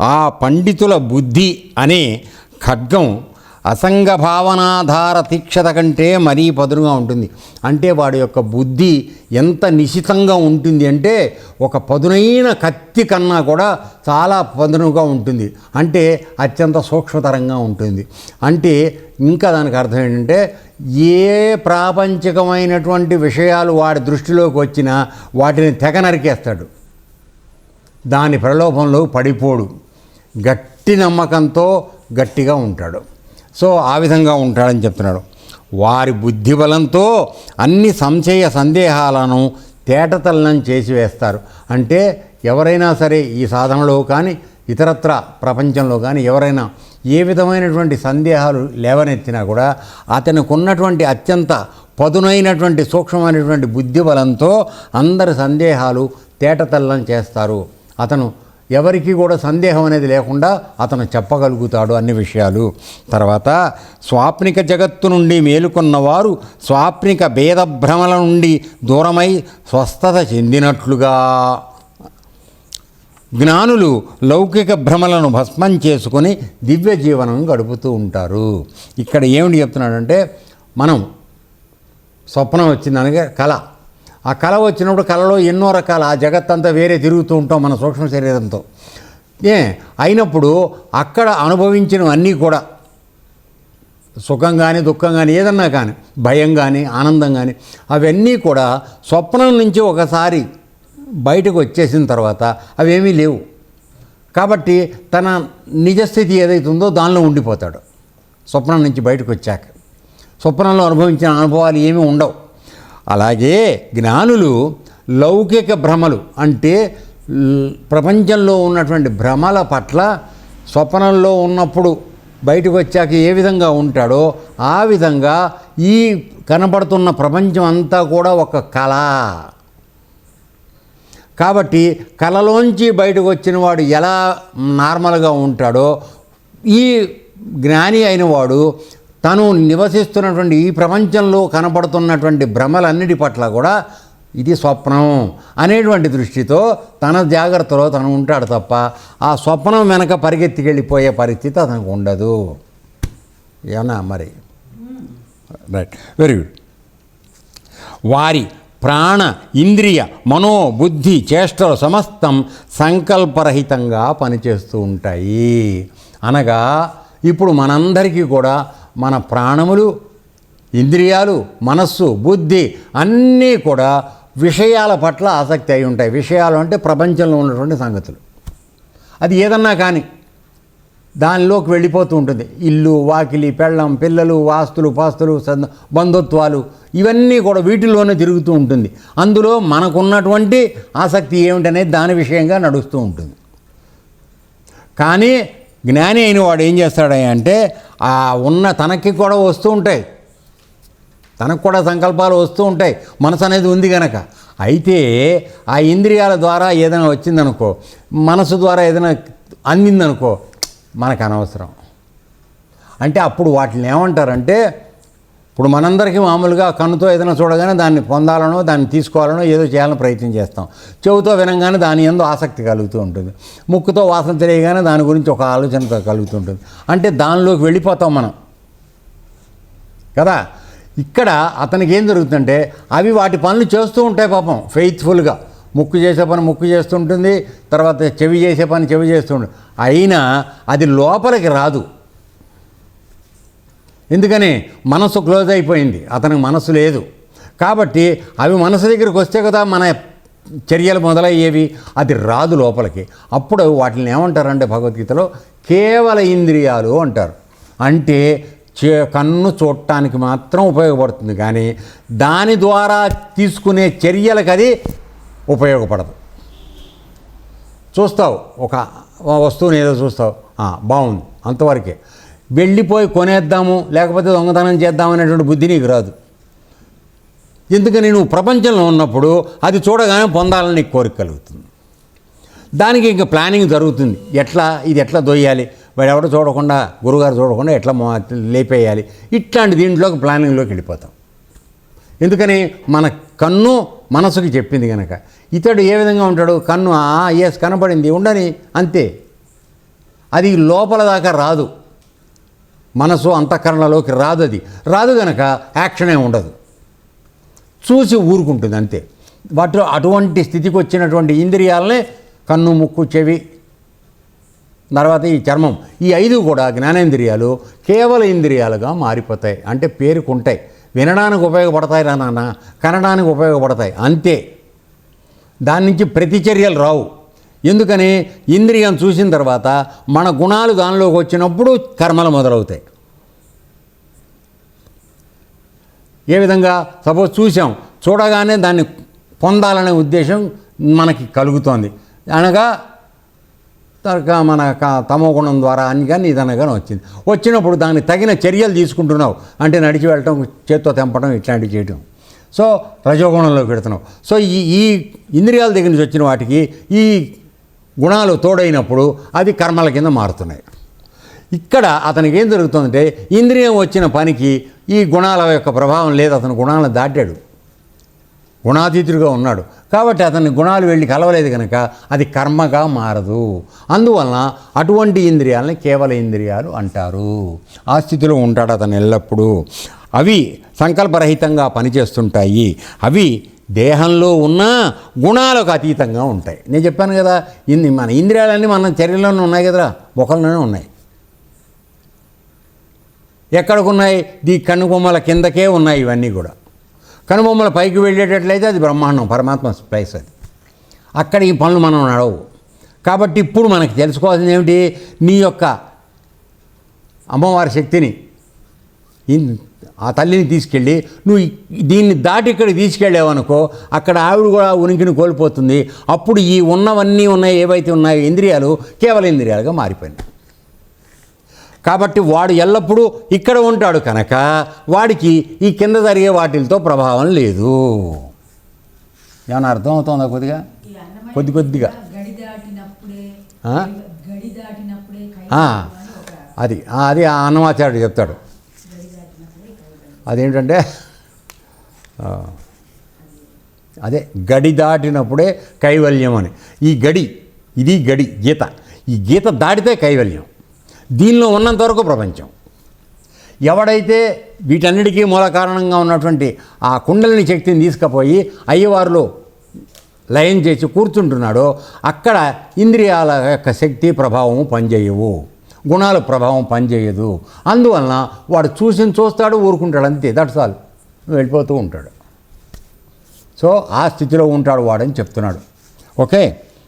ఆ పండితుల బుద్ధి అనే ఖడ్గం అసంగ భావనాధార తీక్షత కంటే మరీ పదునుగా ఉంటుంది. అంటే వాడి యొక్క బుద్ధి ఎంత నిశితంగా ఉంటుంది అంటే ఒక పదునైన కత్తి కన్నా కూడా చాలా పదునుగా ఉంటుంది. అంటే అత్యంత సూక్ష్మతరంగా ఉంటుంది. అంటే ఇంకా దానికి అర్థం ఏంటంటే ఏ ప్రాపంచికమైనటువంటి విషయాలు వాడి దృష్టిలోకి వచ్చినా వాటిని తెగ నరికేస్తాడు. దాని ప్రలోభంలో పడిపోడు. గట్టి నమ్మకంతో గట్టిగా ఉంటాడు. సో ఆ విధంగా ఉంటాడని చెప్తున్నాడు. వారి బుద్ధి బలంతో అన్ని సంశయ సందేహాలను తేటతల్లం చేసి వేస్తారు. అంటే ఎవరైనా సరే ఈ సాధనలో కానీ ఇతరత్ర ప్రపంచంలో కానీ ఎవరైనా ఏ విధమైనటువంటి సందేహాలు లేవనెత్తినా కూడా అతనికి ఉన్నటువంటి అత్యంత పదునైనటువంటి సూక్ష్మమైనటువంటి బుద్ధి బలంతో అందరి సందేహాలు తేటతల్లం చేస్తారు. అతను ఎవరికి కూడా సందేహం అనేది లేకుండా అతను చెప్పగలుగుతాడు అన్ని విషయాలు. తర్వాత స్వాప్నిక జగత్తు నుండి మేలుకొన్నవారు స్వాప్నిక భేదభ్రమల నుండి దూరమై స్వస్థత చెందినట్లుగా. జ్ఞానులు లౌకిక భ్రమలను భస్మం చేసుకొని దివ్య జీవనం గడుపుతూ ఉంటారు. ఇక్కడ ఏమిటి చెప్తున్నాడంటే మనం స్వప్నం వచ్చిందనగా కళ. ఆ కళ వచ్చినప్పుడు కళలో ఎన్నో రకాల ఆ జగత్తంతా వేరే తిరుగుతూ ఉంటాం మన సూక్ష్మ శరీరంతో. ఏ అయినప్పుడు అక్కడ అనుభవించినవన్నీ కూడా సుఖం కానీ దుఃఖం కానీ ఏదన్నా కానీ భయం కానీ ఆనందం కానీ అవన్నీ కూడా స్వప్నం నుంచి ఒకసారి బయటకు వచ్చేసిన తర్వాత అవేమీ లేవు. కాబట్టి తన నిజస్థితి ఏదైతుందో దానిలో ఉండిపోతాడు. స్వప్నం నుంచి బయటకు వచ్చాక. స్వప్నంలో అనుభవించిన అనుభవాలు ఏమీ ఉండవు. అలాగే జ్ఞానులు లౌకిక భ్రమలు అంటే ప్రపంచంలో ఉన్నటువంటి భ్రమల పట్ల స్వప్నంలో ఉన్నప్పుడు బయటకు వచ్చాక ఏ విధంగా ఉంటాడో ఆ విధంగా ఈ కనబడుతున్న ప్రపంచం అంతా కూడా ఒక కళ. కాబట్టి కళలోంచి బయటకు వచ్చిన వాడు ఎలా నార్మల్గా ఉంటాడో ఈ జ్ఞాని అయిన వాడు తను నివసిస్తున్నటువంటి ఈ ప్రపంచంలో కనబడుతున్నటువంటి భ్రమలన్నిటి పట్ల కూడా ఇది స్వప్నం అనేటువంటి దృష్టితో తన జాగ్రత్తలో తను ఉంటాడు తప్ప ఆ స్వప్నం వెనక పరిగెత్తికెళ్ళిపోయే పరిస్థితి అతనికి ఉండదు. ఏమన్నా మరి? రైట్ వెరీ గుడ్ వారి ప్రాణ ఇంద్రియ మనో బుద్ధి చేష్టలు సమస్తం సంకల్పరహితంగా పనిచేస్తూ ఉంటాయి. అనగా ఇప్పుడు మనందరికీ కూడా మన ప్రాణములు ఇంద్రియాలు మనస్సు బుద్ధి అన్నీ కూడా విషయాల పట్ల ఆసక్తి అయి ఉంటాయి. విషయాలు అంటే ప్రపంచంలో ఉన్నటువంటి సంగతులు. అది ఏదన్నా కానీ దానిలోకి వెళ్ళిపోతూ ఉంటుంది. ఇల్లు వాకిలి పెళ్ళం పిల్లలు వాస్తులు పాస్తులు సంద- బంధుత్వాలు ఇవన్నీ కూడా వీటిలోనే తిరుగుతూ ఉంటుంది. అందులో మనకున్నటువంటి ఆసక్తి ఏమిటనేది దాని విషయంగా నడుస్తూ ఉంటుంది. కానీ జ్ఞాని అయిన వాడు ఏం చేస్తాడు అంటే ఆ ఉన్న తనకి కూడా వస్తూ ఉంటాయి. తనకు కూడా సంకల్పాలు వస్తూ ఉంటాయి. మనసు అనేది ఉంది కనుక అయితే ఆ ఇంద్రియాల ద్వారా ఏదైనా వచ్చిందనుకో మనసు ద్వారా ఏదైనా అందిందనుకో మనకు అనవసరం. అంటే అప్పుడు వాటిని ఏమంటారంటే ఇప్పుడు మనందరికీ మామూలుగా కన్నుతో ఏదైనా చూడగానే దాన్ని పొందాలనో దాన్ని తీసుకోవాలనో ఏదో చేయాలని ప్రయత్నం చేస్తాం. చెవుతో వినంగానే దాని ఎందు ఆసక్తి కలుగుతూ ఉంటుంది. ముక్కుతో వాసన తెలియగానే దాని గురించి ఒక ఆలోచన కలుగుతూ ఉంటుంది. అంటే దానిలోకి వెళ్ళిపోతాం మనం. కదా? ఇక్కడ అతనికి ఏం జరుగుతుందంటే అవి వాటి పనులు చేస్తూ ఉంటాయి పాపం ఫెయిత్ఫుల్గా ముక్కు చేసే పని ముక్కు చేస్తుంటుంది తర్వాత చెవి చేసే పని చెవి చేస్తుంటుంది అయినా అది లోపలికి రాదు. ఎందుకని మనసు క్లోజ్ అయిపోయింది. అతనికి మనసు లేదు. కాబట్టి అవి మనసు దగ్గరికి వస్తే కదా మన చర్యలు మొదలయ్యేవి. అది రాదు లోపలికి. అప్పుడు వాటిని ఏమంటారంటే భగవద్గీతలో కేవల ఇంద్రియాలు అంటారు. అంటే చే కన్ను చూడటానికి మాత్రం ఉపయోగపడుతుంది కానీ దాని ద్వారా తీసుకునే చర్యలకు అది ఉపయోగపడదు. చూస్తావు ఒక వస్తువుని ఏదో చూస్తావు. బాగుంది. అంతవరకే. వెళ్ళిపోయి కొనేద్దాము లేకపోతే దొంగతనం చేద్దాం అనేటువంటి బుద్ధి నీకు రాదు. ఎందుకని నువ్వు ప్రపంచంలో ఉన్నప్పుడు అది చూడగానే పొందాలని నీకు కోరిక కలుగుతుంది. దానికి ఇంకా ప్లానింగ్ జరుగుతుంది. ఎట్లా ఇది ఎట్లా దొయ్యాలి? వాడు ఎవడో చూడకుండా గురుగారు చూడకుండా ఎట్లా లేపేయాలి? ఇట్లాంటి దీంట్లోకి ప్లానింగ్లోకి వెళ్ళిపోతాం. ఎందుకని మన కన్ను మనసుకి చెప్పింది కనుక ఇతడు ఏ విధంగా ఉంటాడు? కన్ను ఆ ఎస్ కనపడింది ఉండని అంతే. అది లోపల దాకా రాదు. మనసు అంతఃకరణలోకి రాదు అది రాదు గనక యాక్షనే ఉండదు. చూసి ఊరుకుంటుంది అంతే. వాటి అటువంటి స్థితికి వచ్చినటువంటి ఇంద్రియాలనే కన్ను ముక్కు చెవి తర్వాత ఈ చర్మం ఈ ఐదు కూడా జ్ఞానేంద్రియాలు కేవల ఇంద్రియాలుగా మారిపోతాయి. అంటే పేరుకుంటాయి. వినడానికి ఉపయోగపడతాయి రా నాన్న. కనడానికి ఉపయోగపడతాయి. అంతే. దాని నుంచి ప్రతిచర్యలు రావు. ఎందుకని? ఇంద్రియం చూసిన తర్వాత మన గుణాలు దానిలోకి వచ్చినప్పుడు కర్మలు మొదలవుతాయి. ఏ విధంగా? సపోజ్ చూసాం చూడగానే దాన్ని పొందాలనే ఉద్దేశం మనకి కలుగుతోంది. అనగా మన క- తమో గుణం ద్వారా అని కానీ ఇదన కానీ వచ్చింది. వచ్చినప్పుడు దానికి తగిన చర్యలు తీసుకుంటున్నావు అంటే నడిచి వెళ్ళటం చేత్తో తెంపడం ఇట్లాంటివి చేయటం. సో రజోగుణంలోకి పెడుతున్నావు సో ఈ ఈ ఇంద్రియాల దగ్గర నుంచి వచ్చిన వాటికి ఈ గుణాలు తోడైనప్పుడు అది కర్మల కింద మారుతున్నాయి. ఇక్కడ అతనికి ఏం జరుగుతుందంటే ఇంద్రియం వచ్చిన పనికి ఈ గుణాల యొక్క ప్రభావం లేదు అతను గుణాలను దాటాడు. గుణాతీతుడిగా ఉన్నాడు. కాబట్టి అతని గుణాలు వెళ్ళి కలవలేదు కనుక అది కర్మగా మారదు. అందువలన అటువంటి ఇంద్రియాలని కేవల ఇంద్రియాలు అంటారు. ఆ స్థితిలో ఉంటాడు అతను ఎల్లప్పుడూ. అవి సంకల్పరహితంగా పనిచేస్తుంటాయి. అవి దేహంలో ఉన్న గుణాలకు అతీతంగా ఉంటాయి. నేను చెప్పాను కదా ఇన్ని మన ఇంద్రియాలన్నీ మన చర్యలోనే ఉన్నాయి కదరా ఒకరిలోనే ఉన్నాయి. ఎక్కడికున్నాయి? దీ కనుబొమ్మల కిందకే ఉన్నాయి ఇవన్నీ కూడా. కనుబొమ్మల పైకి వెళ్ళేటట్లయితే అది బ్రహ్మాండం పరమాత్మ ప్లేస్ అది. అక్కడ ఈ పనులు మనం నడవు. కాబట్టి ఇప్పుడు మనకి తెలుసుకోవాల్సింది ఏమిటి? నీ యొక్క అమ్మవారి శక్తిని ఆ తల్లిని తీసుకెళ్ళి నువ్వు దీన్ని దాటి ఇక్కడికి తీసుకెళ్ళావనుకో అక్కడ ఆవిడ కూడా ఉనికిని కోల్పోతుంది. అప్పుడు ఈ ఉన్నవన్నీ ఉన్నాయి ఏవైతే ఉన్నాయో ఇంద్రియాలు కేవలం ఇంద్రియాలుగా మారిపోయినాయి. కాబట్టి వాడు ఎల్లప్పుడూ ఇక్కడ ఉంటాడు కనుక వాడికి ఈ కింద జరిగే వాటిలతో ప్రభావం లేదు. ఏమన్నా అర్థం అవుతుందా కొద్దిగా కొద్ది కొద్దిగా. అది అది ఆ అన్నమాచార్యుడు చెప్తాడు. అదేంటంటే అదే గడి దాటినప్పుడే కైవల్యం అని. ఈ గడి ఇది గడి గీత. ఈ గీత దాటితే కైవల్యం. దీనిలో ఉన్నంత వరకు ప్రపంచం. ఎవడైతే వీటన్నిటికీ మూల కారణంగా ఉన్నటువంటి ఆ కుండలిని శక్తిని తీసుకుపోయి అయ్యవారులో లయం చేసి కూర్చుంటున్నాడో అక్కడ ఇంద్రియాల యొక్క శక్తి ప్రభావం పనిచేయవు. గుణాల ప్రభావం పనిచేయదు. అందువలన వాడు చూసి చూస్తాడు ఊరుకుంటాడు అంతే. దట్స్ ఆల్ వెళ్ళిపోతూ ఉంటాడు. సో ఆ స్థితిలో ఉంటాడు వాడని చెప్తున్నాడు. ఓకే